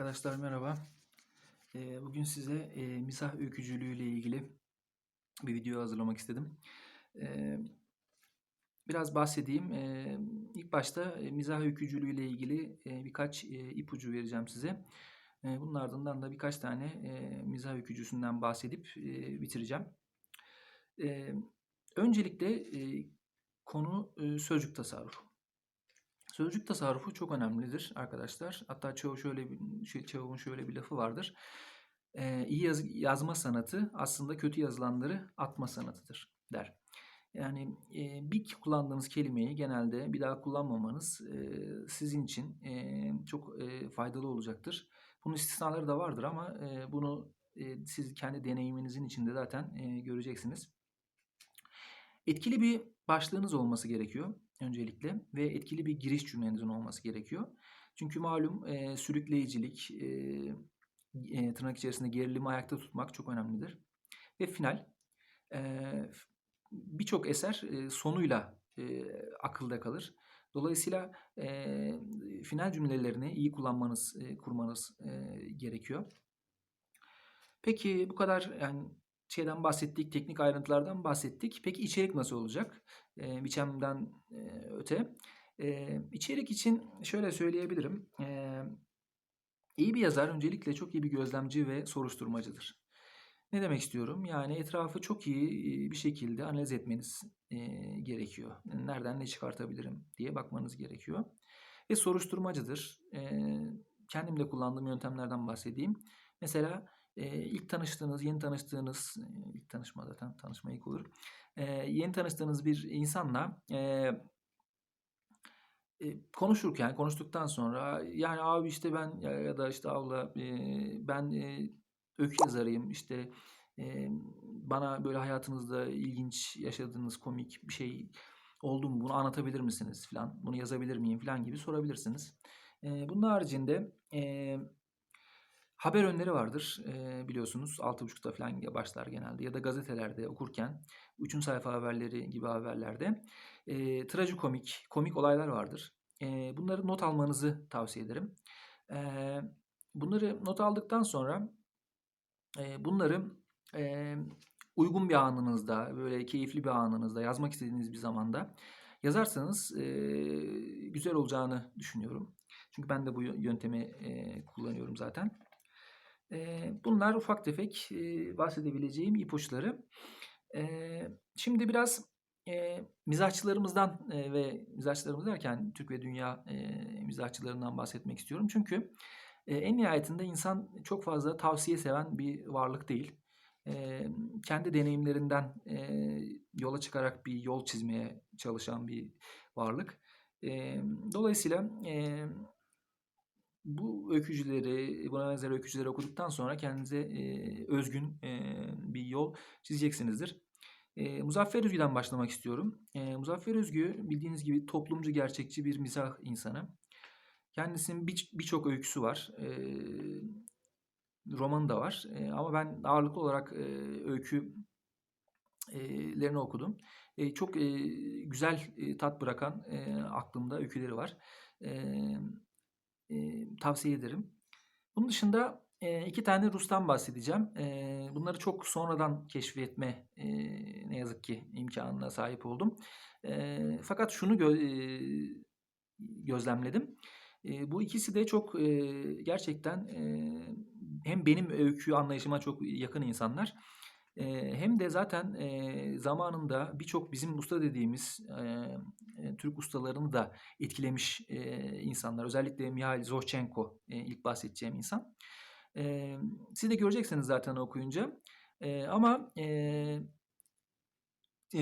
Arkadaşlar merhaba. Eee, bugün size eee, mizah öykücülüğü ile ilgili bir video hazırlamak istedim. Eee, biraz bahsedeyim. Eee ilk başta e, mizah öykücülüğü ile ilgili eee, birkaç ipucu vereceğim size. Bunun ardından da birkaç tane mizah öykücüsünden bahsedip bitireceğim. Öncelikle konu sözcük tasarrufu. Sözcük tasarrufu çok önemlidir arkadaşlar. Hatta çoğu şöyle bir şey, çoğunun şöyle bir lafı vardır. Ee, iyi yaz- yazma sanatı aslında kötü yazılanları atma sanatıdır der. Yani e, bir kullandığınız kelimeyi genelde bir daha kullanmamanız e, sizin için e, çok e, faydalı olacaktır. Bunun istisnaları da vardır ama e, bunu e, siz kendi deneyiminizin içinde zaten e, göreceksiniz. Etkili bir başlığınız olması gerekiyor öncelikle ve etkili bir giriş cümlenizin olması gerekiyor. Çünkü malum e, sürükleyicilik, e, e, tırnak içerisinde gerilimi ayakta tutmak çok önemlidir. Ve final, e, birçok eser e, sonuyla e, akılda kalır. Dolayısıyla e, final cümlelerini iyi kullanmanız, e, kurmanız e, gerekiyor. Peki bu kadar yani şeyden bahsettik, teknik ayrıntılardan bahsettik. Peki içerik nasıl olacak? E, biçimden e, öte. E, içerik için şöyle söyleyebilirim. E, iyi bir yazar öncelikle çok iyi bir gözlemci ve soruşturmacıdır. Ne demek istiyorum? Yani etrafı çok iyi bir şekilde analiz etmeniz e, gerekiyor. Nereden ne çıkartabilirim diye bakmanız gerekiyor. Ve soruşturmacıdır. E, kendim de kullandığım yöntemlerden bahsedeyim. Mesela e, ilk tanıştığınız, yeni tanıştığınız, e, ilk tanışma zaten tanışma ilk olur. E, yeni tanıştığınız bir insanla e, e, konuşurken, konuştuktan sonra yani abi işte ben ya, da işte abla ben öykü yazarıyım işte bana böyle hayatınızda ilginç yaşadığınız komik bir şey oldu mu bunu anlatabilir misiniz falan bunu yazabilir miyim falan gibi sorabilirsiniz. E, bunun haricinde e, Haber önleri vardır e, biliyorsunuz 6.30'da falan başlar genelde ya da gazetelerde okurken 3. sayfa haberleri gibi haberlerde e, trajikomik, komik olaylar vardır. E, bunları not almanızı tavsiye ederim. E, bunları not aldıktan sonra e, bunları e, uygun bir anınızda, böyle keyifli bir anınızda, yazmak istediğiniz bir zamanda yazarsanız e, güzel olacağını düşünüyorum. Çünkü ben de bu yöntemi e, kullanıyorum zaten. Bunlar ufak tefek bahsedebileceğim ipuçları. Şimdi biraz mizahçılarımızdan ve mizahçılarımız derken Türk ve dünya mizahçılarından bahsetmek istiyorum. Çünkü en nihayetinde insan çok fazla tavsiye seven bir varlık değil. Kendi deneyimlerinden yola çıkarak bir yol çizmeye çalışan bir varlık. Dolayısıyla bu öykücüleri, buna benzer öykücüleri okuduktan sonra kendinize e, özgün e, bir yol çizeceksinizdir. E, Muzaffer Özgü'den başlamak istiyorum. E, Muzaffer Özgü bildiğiniz gibi toplumcu gerçekçi bir mizah insanı. Kendisinin birçok bir öyküsü var. E, romanı da var. E, ama ben ağırlıklı olarak e, öykülerini okudum. E, çok e, güzel e, tat bırakan e, aklımda öyküleri var. Evet tavsiye ederim. Bunun dışında e, iki tane Rus'tan bahsedeceğim. E, bunları çok sonradan keşfetme e, ne yazık ki imkanına sahip oldum. E, fakat şunu gö e, gözlemledim. E, bu ikisi de çok e, gerçekten e, hem benim öykü anlayışıma çok yakın insanlar hem de zaten zamanında birçok bizim usta dediğimiz Türk ustalarını da etkilemiş insanlar. Özellikle Mihail Zohchenko ilk bahsedeceğim insan. siz de göreceksiniz zaten okuyunca. ama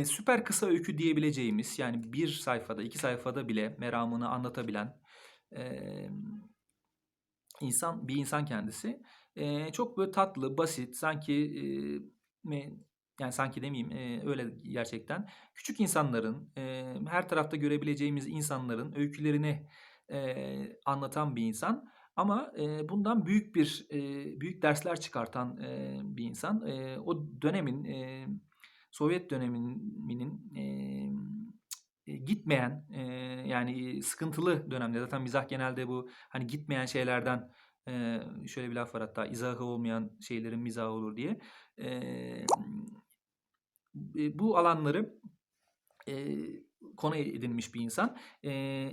süper kısa öykü diyebileceğimiz yani bir sayfada, iki sayfada bile meramını anlatabilen insan bir insan kendisi. çok böyle tatlı, basit, sanki yani sanki demeyeyim e, öyle gerçekten. Küçük insanların e, her tarafta görebileceğimiz insanların öykülerini e, anlatan bir insan ama e, bundan büyük bir e, büyük dersler çıkartan e, bir insan. E, o dönemin e, Sovyet döneminin e, gitmeyen e, yani sıkıntılı dönemde zaten mizah genelde bu hani gitmeyen şeylerden Şöyle bir laf var hatta izahı olmayan şeylerin mizahı olur diye. Bu alanları konu edinmiş bir insan.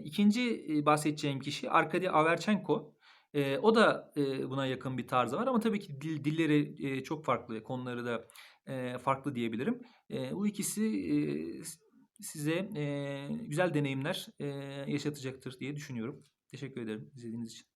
İkinci bahsedeceğim kişi Arkady Averchenko. Eee, o da eee, buna yakın bir tarzı var ama tabii ki dil, dilleri eee, çok farklı. Konuları da eee, farklı diyebilirim. Eee, bu ikisi eee, size eee, güzel deneyimler eee, yaşatacaktır diye düşünüyorum. Teşekkür ederim izlediğiniz için.